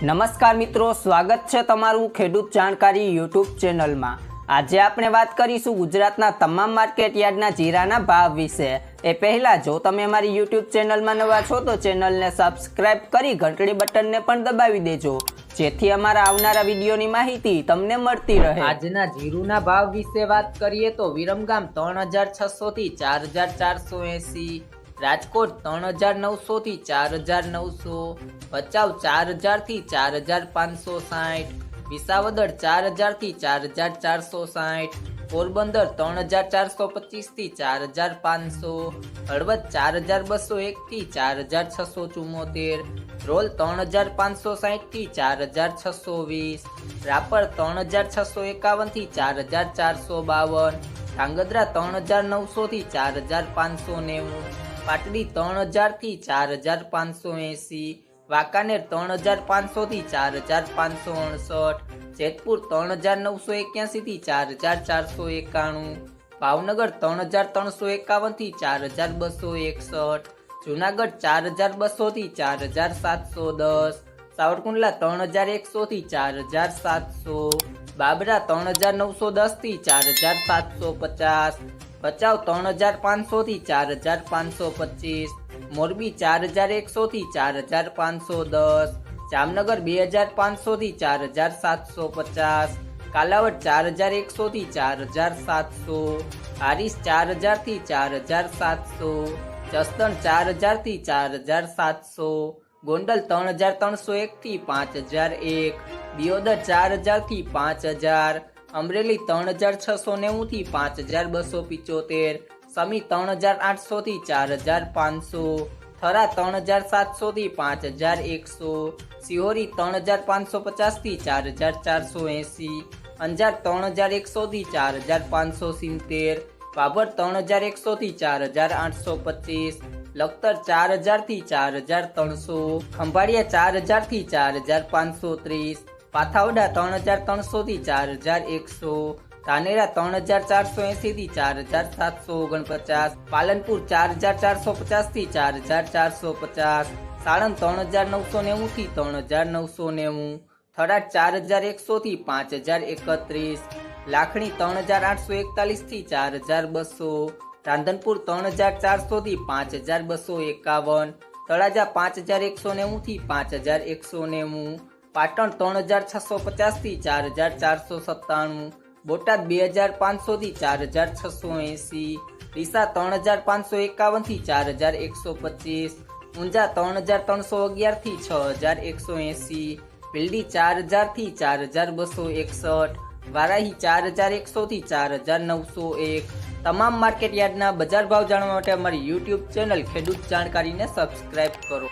નમસ્કાર મિત્રો, સ્વાગત છે તમારું ખેડૂત જાણકારી યુટ્યુબ ચેનલમાં. આજે આપણે વાત કરીશું ગુજરાતના તમામ માર્કેટ યાર્ડના જીરાના ભાવ વિશે. એ પહેલાં, જો તમે અમારી યુટ્યુબ ચેનલમાં નવા છો, તો ચેનલને સબસ્ક્રાઇબ કરી ઘંટડી બટનને પણ દબાવી દેજો, જેથી અમારા આવનારા વિડીયોની માહિતી તમને મળતી રહે. આજના જીરુના ભાવ વિશે વાત કરીએ તો વિરમગામ ત્રણ હજાર છસો થી ચાર હજાર ચારસો એસી રાજકોટ ત્રણ હજાર નવસો થી ચાર હજાર નવસો, ભચાઉ ચાર હજારથી ચાર હજાર પાંચસો સાઠ, વિસાવદર ચાર હજારથી ચાર હજાર ચારસો સાઠ, પોરબંદર ત્રણ હજાર ચારસો પચીસથી ચાર હજાર પાંચસો, હળવદ ચાર હજાર બસો એક થી ચાર હજાર છસો ચુમ્મોતેર રોલ ત્રણ હજાર પાંચસો સાઠથી ચાર હજાર છસો વીસ, રાપર ત્રણ હજાર છસો એકાવનથી ચાર હજાર ચારસો બાવન, ધાંગધ્રા ત્રણ હજાર નવસો થી ચાર હજાર પાંચસો નેવું પાટડી ત્રણ હજારથી ચાર હજાર પાંચસો એંસી વાંકાનેર ત્રણ હજાર પાંચસો થી ચાર હજાર પાંચસો અડસઠ, જેતપુર ત્રણ હજાર નવસો એક્યાસી થી ચાર હજાર ચારસો એકાણું, ભાવનગર ત્રણ હજાર ત્રણસો એકાવનથી ચાર હજાર બસો એકસઠ, જુનાગઢ ચાર હજાર બસો થી ચાર હજાર સાતસો દસ, સાવરકુંડલા ત્રણ હજાર એકસો થી ચાર હજાર સાતસો, બાબરા ત્રણ હજાર નવસો દસથી ચાર હજાર સાતસો પચાસ ભચાઉ ત્રણ હજાર પાંચસો થી ચાર હજાર પાંચસો પચીસ મોરબી ચાર હજાર એકસો થી ચાર હજાર પાંચસો દસ જામનગર બે હજાર પાંચસો થી ચાર હજાર સાતસો પચાસ કાલાવડ ચાર હજાર એકસો થી ચાર હજાર સાતસો હારીસ ચાર હજારથી ચાર હજાર સાતસો જસદણ ચાર હજારથી ચાર હજાર સાતસો ગોંડલ ત્રણ હજાર ત્રણસો એક થી પાંચ હજાર એક દિયોદર ચાર હજારથી પાંચ હજાર અમરેલી ત્રણ હજાર છસો નેવું થી પાંચ હજાર બસો પિચોતેર, સમી ત્રણ હજાર આઠસો થી ચાર હજાર પાંચસો, થરા ત્રણ હજાર સાતસો થી પાંચ હજાર એકસો, સિહોરી ત્રણ હજાર પાંચસો પચાસથી ચાર હજાર ચારસો એંસી, અંજાર ત્રણ હજાર એકસો થી ચાર હજાર પાંચસો સિત્તેર બાબર ત્રણ હજાર એકસો થી ચાર હજાર આઠસો પચીસ, લખતર ચાર હજારથી ચાર હજાર ત્રણસો, ખંભાળિયા ચાર હજારથી ચાર હજાર પાંચસો ત્રીસ પાથાવડા ત્રણ હજાર ત્રણસો થી ચાર હજાર એકસો, ધાનેરા ત્રણ હજાર ચારસો એસી થી ચાર હજાર સાતસો ઓગણપચાસ, પાલનપુર ચાર હજાર ચારસો પચાસથી ચાર હજાર ચારસો પચાસ સાણંદ ત્રણ હજાર નવસો નેવું થી ત્રણ હજાર નવસો નેવું, થરાદ ચાર હજાર એકસો થી પાંચ હજાર એકત્રીસ, લાખણી ત્રણ હજાર આઠસો એકતાલીસથી ચાર હજાર બસો, રાંધનપુર ત્રણ હજાર ચારસો થી પાંચ હજાર બસો એકાવન, તળાજા પાંચ હજાર એકસો નેવું થી પાંચ હજાર એકસો નેવું પાટણ ત્રણ હજાર છસો પચાસથી ચાર હજાર ચારસો સત્તાણું, બોટાદ બે હજાર પાંચસો થી ચાર હજાર છસો એંસી ડીસા ત્રણ હજાર પાંચસો એકાવનથી ચાર હજાર એકસો પચીસ, ઊંઝા ત્રણ હજાર ત્રણસો અગિયારથી છ હજાર એકસો એંસી ભીલડી ચાર હજારથી ચાર હજાર બસો એકસઠ, વારાહી ચાર હજાર એકસો થી ચાર હજાર નવસો એક. તમામ માર્કેટ યાર્ડના બજાર ભાવ જાણવા માટે અમારી યુટ્યુબ ચેનલ ખેડૂત જાણકારીને સબસ્ક્રાઇબ કરો.